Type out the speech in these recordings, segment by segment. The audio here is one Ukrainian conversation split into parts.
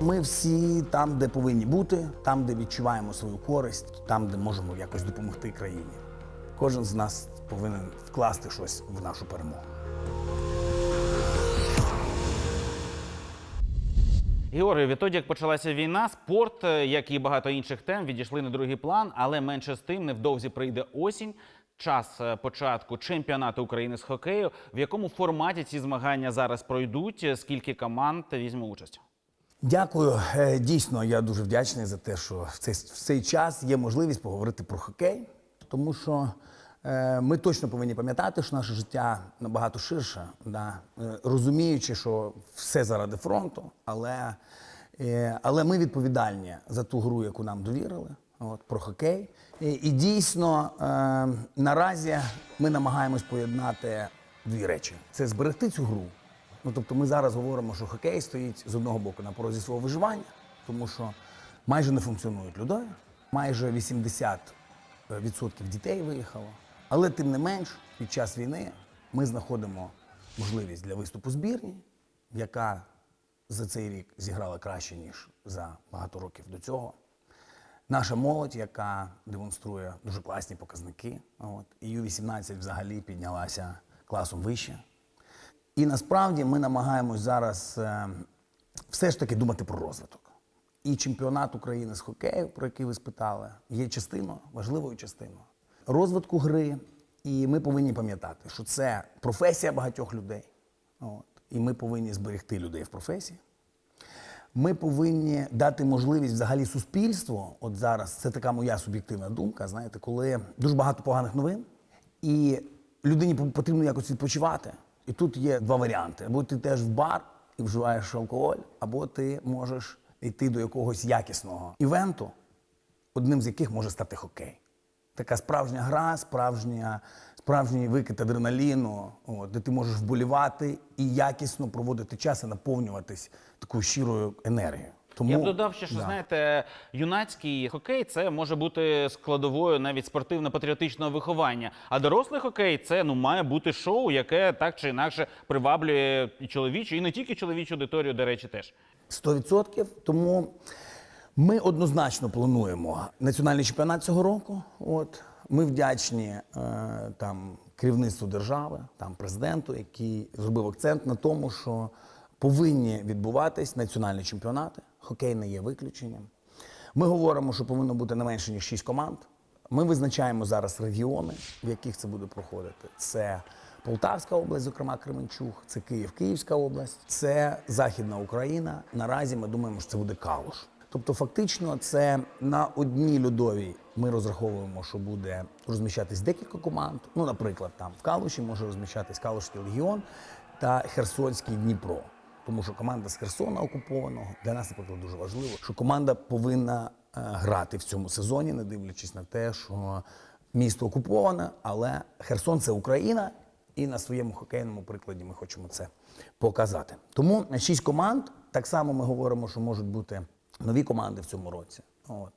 Ми всі там, де повинні бути, там, де відчуваємо свою користь, там, де можемо якось допомогти країні. Кожен з нас повинен вкласти щось в нашу перемогу. Георгій, відтоді, як почалася війна, спорт, е, як і багато інших тем, відійшли на другий план, але менше з тим невдовзі прийде осінь. Час е, початку чемпіонату України з хокею. В якому форматі ці змагання зараз пройдуть? Е, Скільки команд візьме участь? Дякую. Е, Дійсно, я дуже вдячний за те, що в цей, в цей час є можливість поговорити про хокей, тому що е, ми точно повинні пам'ятати, що наше життя набагато ширше, да? е, розуміючи, що все заради фронту, але, але ми відповідальні за ту гру, яку нам довірили. От, про хокей. І, і дійсно наразі ми намагаємось поєднати дві речі: це зберегти цю гру, Ну, тобто ми зараз говоримо, що хокей стоїть з одного боку на порозі свого виживання, тому що майже не функціонують людові, майже 80% дітей виїхало. Але тим не менш, під час війни ми знаходимо можливість для виступу збірні, яка за цей рік зіграла краще, ніж за багато років до цього. Наша молодь, яка демонструє дуже класні показники. От, і Ю-18 взагалі піднялася класом вище. І насправді ми намагаємось зараз е, все ж таки думати про розвиток. І чемпіонат України з хокею, про який ви спитали, є частиною, важливою частиною розвитку гри. І ми повинні пам'ятати, що це професія багатьох людей. От, і ми повинні зберегти людей в професії. Ми повинні дати можливість взагалі суспільству. От зараз це така моя суб'єктивна думка. Знаєте, коли дуже багато поганих новин, і людині потрібно якось відпочивати. І тут є два варіанти: або ти теж в бар і вживаєш алкоголь, або ти можеш йти до якогось якісного івенту, одним з яких може стати хокей. Така справжня гра, справжня, справжній викид адреналіну, от, де ти можеш вболівати і якісно проводити час і наповнюватись такою щирою енергією. Тому, Я б додав ще, що да. знаєте, юнацький хокей це може бути складовою навіть спортивно-патріотичного виховання. А дорослий хокей це ну має бути шоу, яке так чи інакше приваблює і чоловічу, і не тільки чоловічу аудиторію, до речі, теж. 100%. Тому ми однозначно плануємо національний чемпіонат цього року. От ми вдячні е, там керівництву держави, там президенту, який зробив акцент на тому, що повинні відбуватись національні чемпіонати. Хокей не є виключенням. Ми говоримо, що повинно бути не менше ніж 6 команд. Ми визначаємо зараз регіони, в яких це буде проходити. Це Полтавська область, зокрема Кременчуг, це Київ, Київська область, це Західна Україна. Наразі ми думаємо, що це буде Калуш. Тобто, фактично, це на одній льодовій ми розраховуємо, що буде розміщатись декілька команд. Ну, наприклад, там в Калуші може розміщатись Калушський легіон та Херсонський Дніпро. Тому що команда з Херсона окупованого для нас, наприклад, дуже важливо, що команда повинна е, грати в цьому сезоні, не дивлячись на те, що місто окуповане, але Херсон це Україна, і на своєму хокейному прикладі ми хочемо це показати. Тому шість команд. Так само ми говоримо, що можуть бути нові команди в цьому році. От.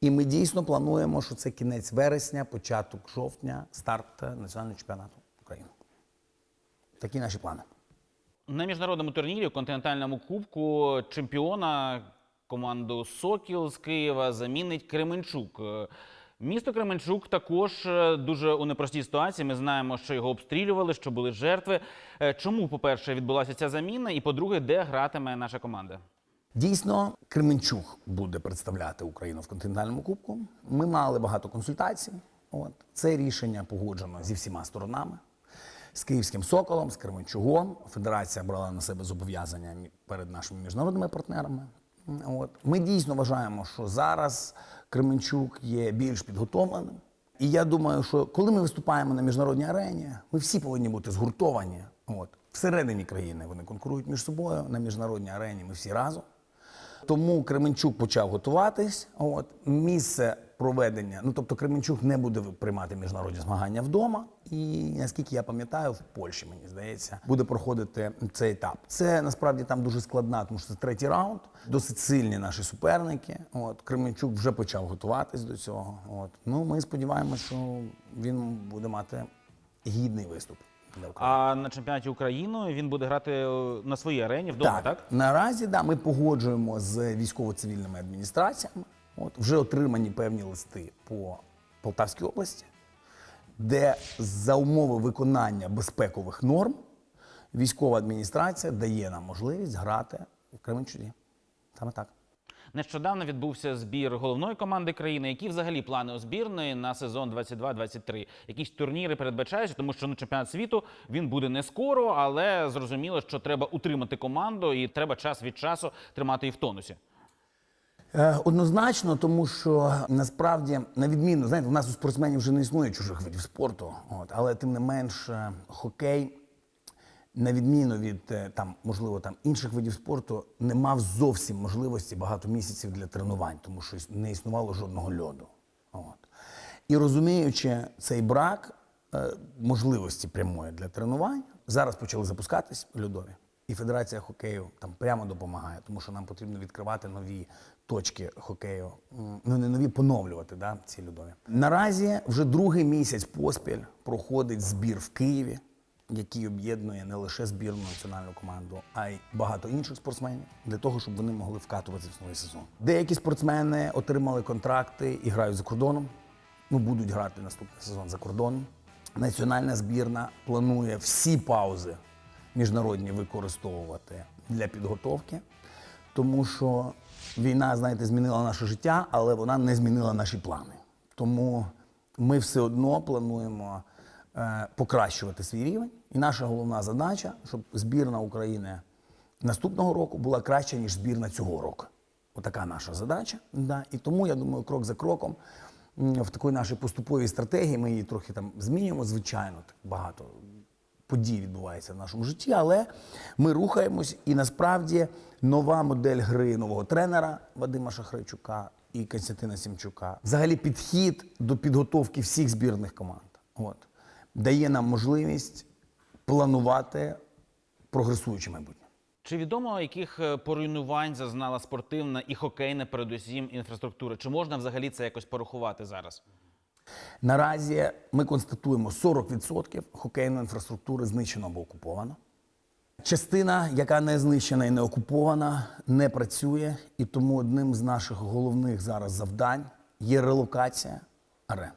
І ми дійсно плануємо, що це кінець вересня, початок жовтня, старт національного чемпіонату України. Такі наші плани. На міжнародному турнірі у континентальному кубку чемпіона команду Сокіл з Києва замінить Кременчук. Е, Місто Кременчук також е, дуже у непростій ситуації. Ми знаємо, що його обстрілювали, що були жертви. Е, Чому, по-перше, відбулася ця заміна? І по-друге, де гратиме наша команда? Дійсно, Кременчук буде представляти Україну в континентальному кубку. Ми мали багато консультацій. От це рішення погоджено зі всіма сторонами. З Київським Соколом, з Кременчугом. Федерація брала на себе зобов'язання перед нашими міжнародними партнерами. От. Ми дійсно вважаємо, що зараз Кременчук є більш підготовленим. І я думаю, що коли ми виступаємо на міжнародній арені, ми всі повинні бути згуртовані. От. Всередині країни вони конкурують між собою, на міжнародній арені ми всі разом. Тому Кременчук почав готуватись. От місце проведення, ну тобто Кременчук не буде приймати міжнародні змагання вдома. І наскільки я пам'ятаю, в Польщі мені здається, буде проходити цей етап. Це насправді там дуже складна, тому що це третій раунд. Досить сильні наші суперники. От Кременчук вже почав готуватись до цього. От ну ми сподіваємося, що він буде мати гідний виступ для України. А на чемпіонаті України він буде грати е, на своїй арені вдома, так? Наразі да, ми погоджуємо з військово-цивільними адміністраціями. От, вже отримані певні листи по Полтавській області, де за умови виконання безпекових норм військова адміністрація дає нам можливість грати в Кременчуді. Саме так. Нещодавно відбувся збір головної команди країни. Які взагалі плани у збірної на сезон 22-23? Якісь турніри передбачаються, тому що ну, чемпіонат світу він буде не скоро, але зрозуміло, що треба утримати команду і треба час від часу тримати її в тонусі. Е, Однозначно, тому що насправді, на відміну, знаєте, у нас у спортсменів вже не існує чужих видів спорту, от, але тим не менш, хокей, на відміну від е, там, можливо, там інших видів спорту, не мав зовсім можливості багато місяців для тренувань, тому що не існувало жодного льоду. От. І розуміючи цей брак е, можливості прямої для тренувань, зараз почали запускатись льодові. І Федерація хокею там прямо допомагає, тому що нам потрібно відкривати нові точки хокею. Ну не нові поновлювати да, ці льодові. Наразі вже другий місяць поспіль проходить збір в Києві, який об'єднує не лише збірну національну команду, а й багато інших спортсменів для того, щоб вони могли вкатуватися в новий сезон. Деякі спортсмени отримали контракти і грають за кордоном. Ну, будуть грати наступний сезон за кордоном. Національна збірна планує всі паузи міжнародні використовувати для підготовки, тому що війна, знаєте, змінила наше життя, але вона не змінила наші плани. Тому ми все одно плануємо е, покращувати свій рівень. І наша головна задача, щоб збірна України наступного року була краща, ніж збірна цього року. Отака наша задача. Да. І тому я думаю, крок за кроком в такій нашій поступовій стратегії ми її трохи там змінюємо. Звичайно, так багато подій відбувається в нашому житті, але ми рухаємось, і насправді нова модель гри нового тренера Вадима Шахрайчука і Константина Сімчука, взагалі підхід до підготовки всіх збірних команд. От дає нам можливість планувати прогресуюче майбутнє. Чи відомо, яких е, поруйнувань зазнала спортивна і хокейна, передусім інфраструктура? Чи можна взагалі це якось порахувати зараз? Наразі ми констатуємо 40% хокейної інфраструктури знищено або окуповано. Частина, яка не знищена і не окупована, не працює, і тому одним з наших головних зараз завдань є релокація арен.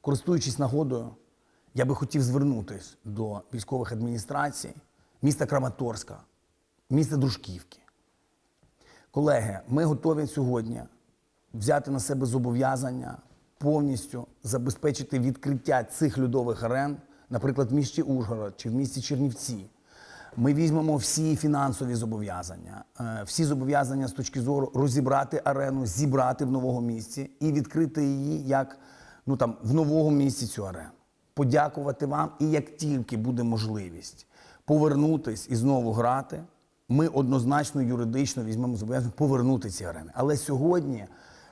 Користуючись нагодою, я би хотів звернутися до військових адміністрацій міста Краматорська, міста Дружківки. Колеги, ми готові сьогодні взяти на себе зобов'язання повністю забезпечити відкриття цих льодових арен, наприклад, в місті Ужгород чи в місті Чернівці. Ми візьмемо всі фінансові зобов'язання, е, всі зобов'язання з точки зору розібрати арену, зібрати в новому місці і відкрити її як ну там в новому місці цю арену. Подякувати вам, і як тільки буде можливість повернутись і знову грати, ми однозначно юридично візьмемо зобов'язання повернути ці арени. Але сьогодні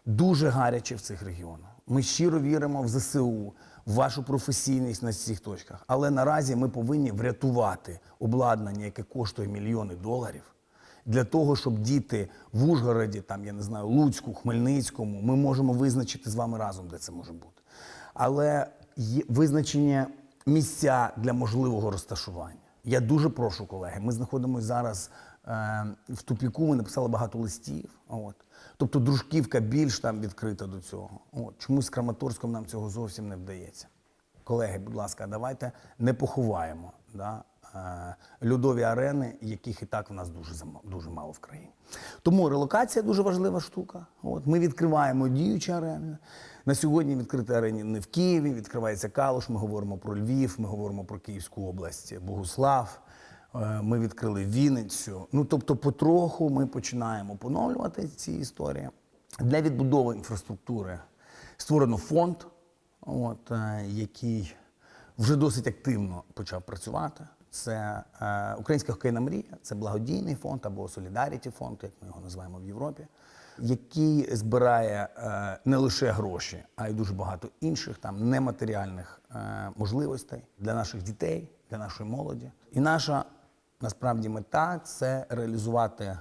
дуже гаряче в цих регіонах. Ми щиро віримо в ЗСУ, в вашу професійність на цих точках. Але наразі ми повинні врятувати обладнання, яке коштує мільйони доларів. Для того, щоб діти в Ужгороді, там я не знаю, Луцьку, Хмельницькому, ми можемо визначити з вами разом, де це може бути. Але визначення місця для можливого розташування. Я дуже прошу, колеги. Ми знаходимося зараз е, в тупіку. Ми написали багато листів. От. Тобто дружківка більш там відкрита до цього. От. Чомусь з Краматорськом нам цього зовсім не вдається. Колеги, будь ласка, давайте не поховаємо да, льодові арени, яких і так в нас дуже, дуже мало в країні. Тому релокація дуже важлива штука. От, ми відкриваємо діючі арени. На сьогодні відкриті арені не в Києві, відкривається Калуш, ми говоримо про Львів, ми говоримо про Київську область, Богуслав. Е, Ми відкрили Вінницю. Ну тобто, потроху ми починаємо поновлювати ці історії. Для відбудови інфраструктури створено фонд, от, е, який вже досить активно почав працювати. Це е, Українська хокейна мрія, це благодійний фонд або Solidarity фонд, як ми його називаємо в Європі, який збирає е, не лише гроші, а й дуже багато інших там нематеріальних е, можливостей для наших дітей, для нашої молоді. І наша насправді мета це реалізувати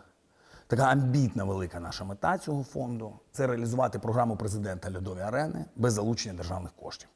Така амбітна велика наша мета цього фонду це реалізувати програму президента Льодові арени без залучення державних коштів.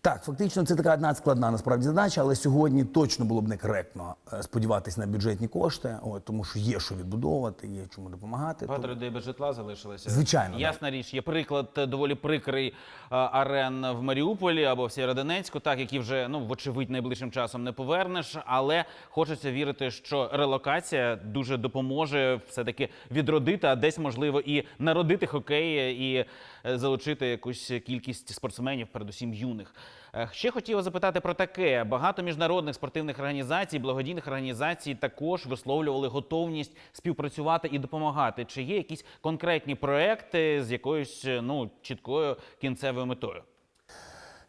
Так, фактично це така одна складна насправді задача, але сьогодні точно було б некоректно е, сподіватися на бюджетні кошти, от, тому що є що відбудовувати, є чому допомагати. Багато людей без житла залишилося. Звичайно. Ясна річ, є приклад е, доволі прикрий е, арен в Маріуполі або в Сєвєродонецьку, так які вже ну вочевидь найближчим часом не повернеш. Але хочеться вірити, що релокація дуже допоможе все-таки відродити, а десь можливо і народити хокей і залучити якусь кількість спортсменів, передусім юних. Е, Ще хотів запитати про таке: багато міжнародних спортивних організацій, благодійних організацій також висловлювали готовність співпрацювати і допомагати. Чи є якісь конкретні проекти з якоюсь е, ну чіткою кінцевою метою?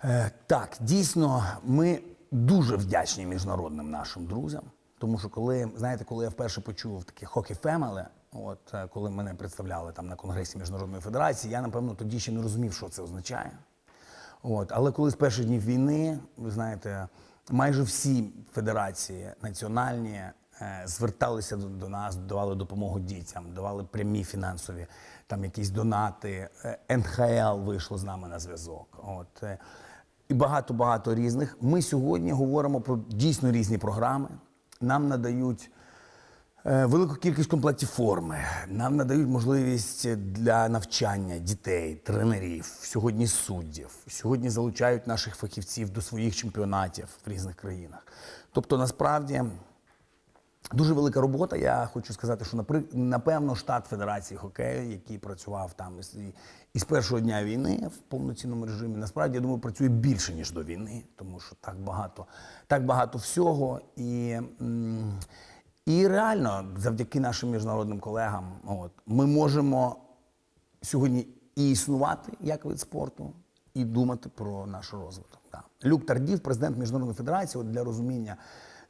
Е, Так, дійсно, ми дуже вдячні міжнародним нашим друзям. Тому що коли, знаєте, коли я вперше почув таке хокі фемеле, от коли мене представляли там на конгресі міжнародної федерації, я напевно тоді ще не розумів, що це означає. От, але коли з перших днів війни, ви знаєте, майже всі федерації національні е, зверталися до, до нас, давали допомогу дітям, давали прямі фінансові, там якісь донати. Е, НХЛ вийшло з нами на зв'язок. От, е, і багато-багато різних. Ми сьогодні говоримо про дійсно різні програми. Нам надають Велику кількість комплектів форми. Нам надають можливість для навчання дітей, тренерів, сьогодні суддів. Сьогодні залучають наших фахівців до своїх чемпіонатів в різних країнах. Тобто, насправді. Дуже велика робота. Я хочу сказати, що напевно штат Федерації хокею, який працював там із, першого дня війни в повноцінному режимі, насправді я думаю, працює більше ніж до війни, тому що так багато, так багато всього. І, і реально, завдяки нашим міжнародним колегам, от, ми можемо сьогодні і існувати як вид спорту, і думати про наш розвиток. Да. Люк Тардів, президент Міжнародної федерації, от для розуміння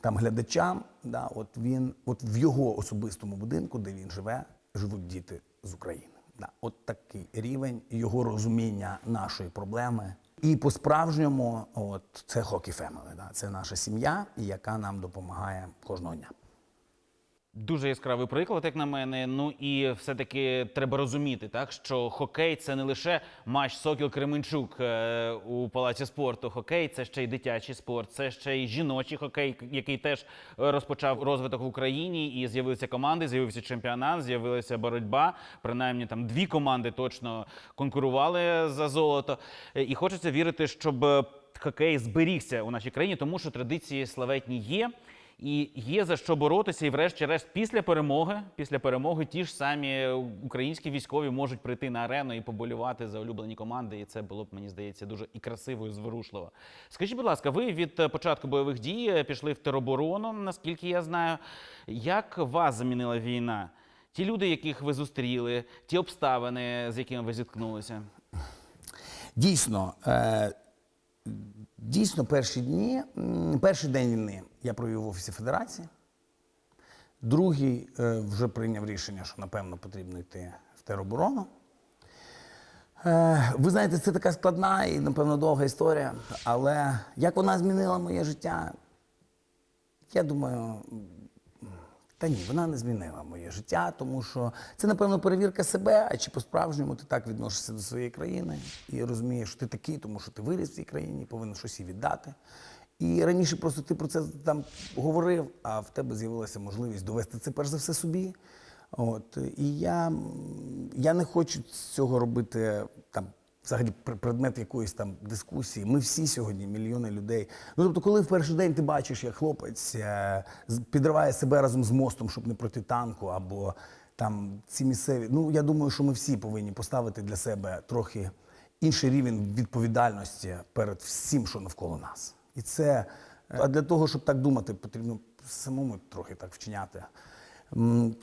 там глядачам, да, от він, от в його особистому будинку, де він живе, живуть діти з України. Да. От такий рівень його розуміння нашої проблеми. І по-справжньому, от це Hockey Family, да, це наша сім'я, яка нам допомагає кожного дня. Дуже яскравий приклад, як на мене. Ну і все-таки треба розуміти, так що хокей це не лише матч Сокіл Кременчук е, у палаці спорту. Хокей це ще й дитячий спорт, це ще й жіночий хокей, який теж розпочав розвиток в Україні. І з'явилися команди, з'явився чемпіонат, з'явилася боротьба. Принаймні там дві команди точно конкурували за золото. Е, І хочеться вірити, щоб хокей зберігся у нашій країні, тому що традиції славетні є. І є за що боротися, і врешті-решт, після перемоги, після перемоги, ті ж самі українські військові можуть прийти на арену і поболювати за улюблені команди. І це було б, мені здається, дуже і красиво, і зворушливо. Скажіть, будь ласка, ви від е, початку бойових дій е, пішли в тероборону, наскільки я знаю. Як вас замінила війна? Ті люди, яких ви зустріли, ті обставини, з якими ви зіткнулися? Дійсно, е, дійсно, перші дні, перший день війни я провів в офісі Федерації. Другий е, вже прийняв рішення, що напевно потрібно йти в тероборону. Е, ви знаєте, це така складна і, напевно, довга історія. Але як вона змінила моє життя, я думаю, та ні, вона не змінила моє життя, тому що це, напевно, перевірка себе, а чи по-справжньому ти так відносишся до своєї країни і розумієш, що ти такий, тому що ти виріс в цій країні, повинен щось їй віддати. І раніше просто ти про це там говорив, а в тебе з'явилася можливість довести це перш за все собі. От. І я, я не хочу цього робити там. Взагалі предмет якоїсь там дискусії. Ми всі сьогодні, мільйони людей. Ну тобто, коли в перший день ти бачиш, як хлопець е, підриває себе разом з мостом, щоб не пройти танку, або там ці місцеві. Ну я думаю, що ми всі повинні поставити для себе трохи інший рівень відповідальності перед всім, що навколо нас. І це е, а для того, щоб так думати, потрібно самому трохи так вчиняти.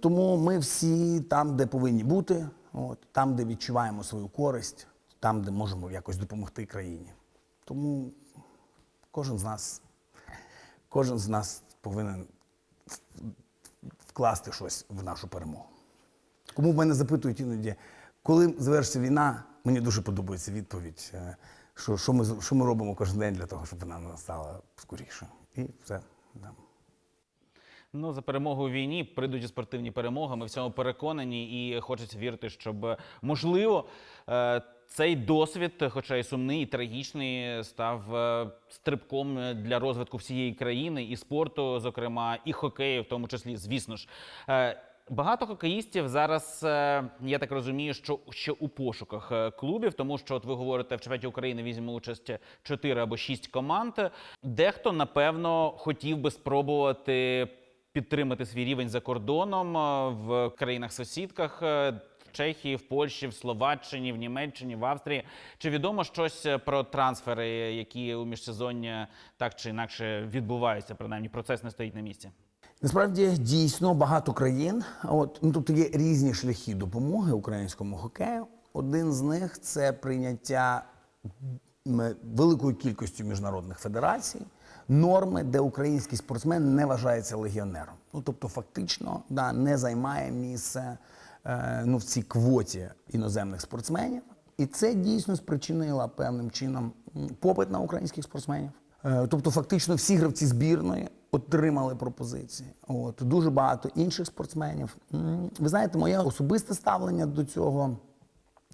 Тому ми всі там, де повинні бути, от, там, де відчуваємо свою користь, там, де можемо якось допомогти країні. Тому кожен з нас, кожен з нас повинен вкласти щось в нашу перемогу. Кому в мене запитують іноді, коли завершиться війна, мені дуже подобається відповідь, е, що, що, ми, що ми робимо кожен день для того, щоб вона настала скоріше. І все. Да. Ну, за перемогу у війні прийдуть спортивні перемоги. Ми в цьому переконані, і хочеться вірити, щоб можливо е, цей досвід, хоча й сумний, і трагічний, став е, стрибком для розвитку всієї країни і спорту, зокрема, і хокею, в тому числі, звісно ж. Е, Багато хокеїстів зараз, е, я так розумію, що ще у пошуках е, клубів, тому що от ви говорите, в чемпіонаті України візьме участь 4 або 6 команд. Дехто, напевно, хотів би спробувати підтримати свій рівень за кордоном е, в країнах-сусідках. Е, Чехії, в Польщі, в Словаччині, в Німеччині, в Австрії. Чи відомо щось про трансфери, які у міжсезоння так чи інакше відбуваються? Принаймні, процес не стоїть на місці. Насправді дійсно багато країн. От ну тобто є різні шляхи допомоги українському хокею. Один з них це прийняття великою кількістю міжнародних федерацій, норми, де український спортсмен не вважається легіонером. Ну тобто, фактично, да, не займає місце е, ну, в цій квоті іноземних спортсменів. І це дійсно спричинило певним чином попит на українських спортсменів. Е, Тобто, фактично, всі гравці збірної отримали пропозиції. От дуже багато інших спортсменів. Ви знаєте, моє особисте ставлення до цього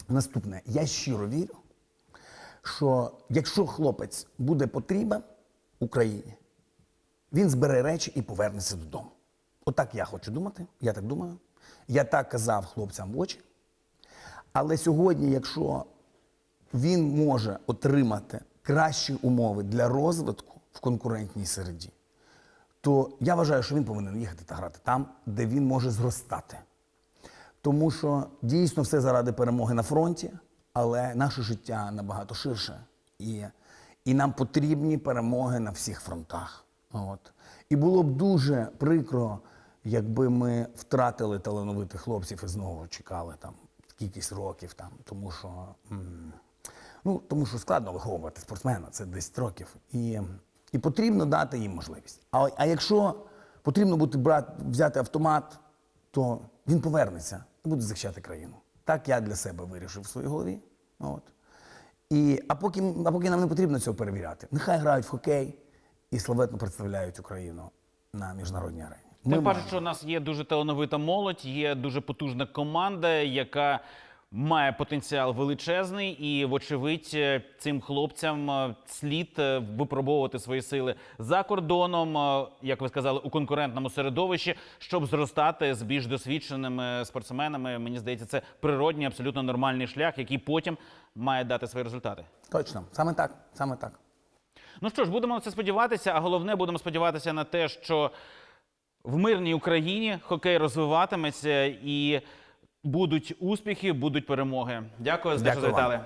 наступне. Я щиро вірю, що якщо хлопець буде потрібен Україні, він збере речі і повернеться додому. Отак я хочу думати, я так думаю. Я так казав хлопцям в очі. Але сьогодні, якщо він може отримати кращі умови для розвитку в конкурентній середі, то я вважаю, що він повинен їхати та грати там, де він може зростати. Тому що дійсно все заради перемоги на фронті, але наше життя набагато ширше. І, і нам потрібні перемоги на всіх фронтах. От. І було б дуже прикро, якби ми втратили талановитих хлопців і знову чекали там кількість років, там, тому що. Ну, тому що складно виховувати спортсмена, це 10 років. І, і потрібно дати їм можливість. А, а якщо потрібно буде брати, взяти автомат, то він повернеться і буде захищати країну. Так я для себе вирішив в своїй голові. От. І, а, поки, а поки нам не потрібно цього перевіряти, нехай грають в хокей і славетно представляють Україну на міжнародній арені. Ми Тим паче, що у нас є дуже талановита молодь, є дуже потужна команда, яка має потенціал величезний, і, вочевидь, цим хлопцям е, слід е, випробовувати свої сили за кордоном, е, як ви сказали, у конкурентному середовищі, щоб зростати з більш досвідченими спортсменами. Мені здається, це природній, абсолютно нормальний шлях, який потім має дати свої результати. Точно, саме так, саме так. Ну що ж, будемо на це сподіватися, а головне будемо сподіватися на те, що в мирній Україні хокей розвиватиметься і будуть успіхи, будуть перемоги. Дякую за те, що Дякую завітали.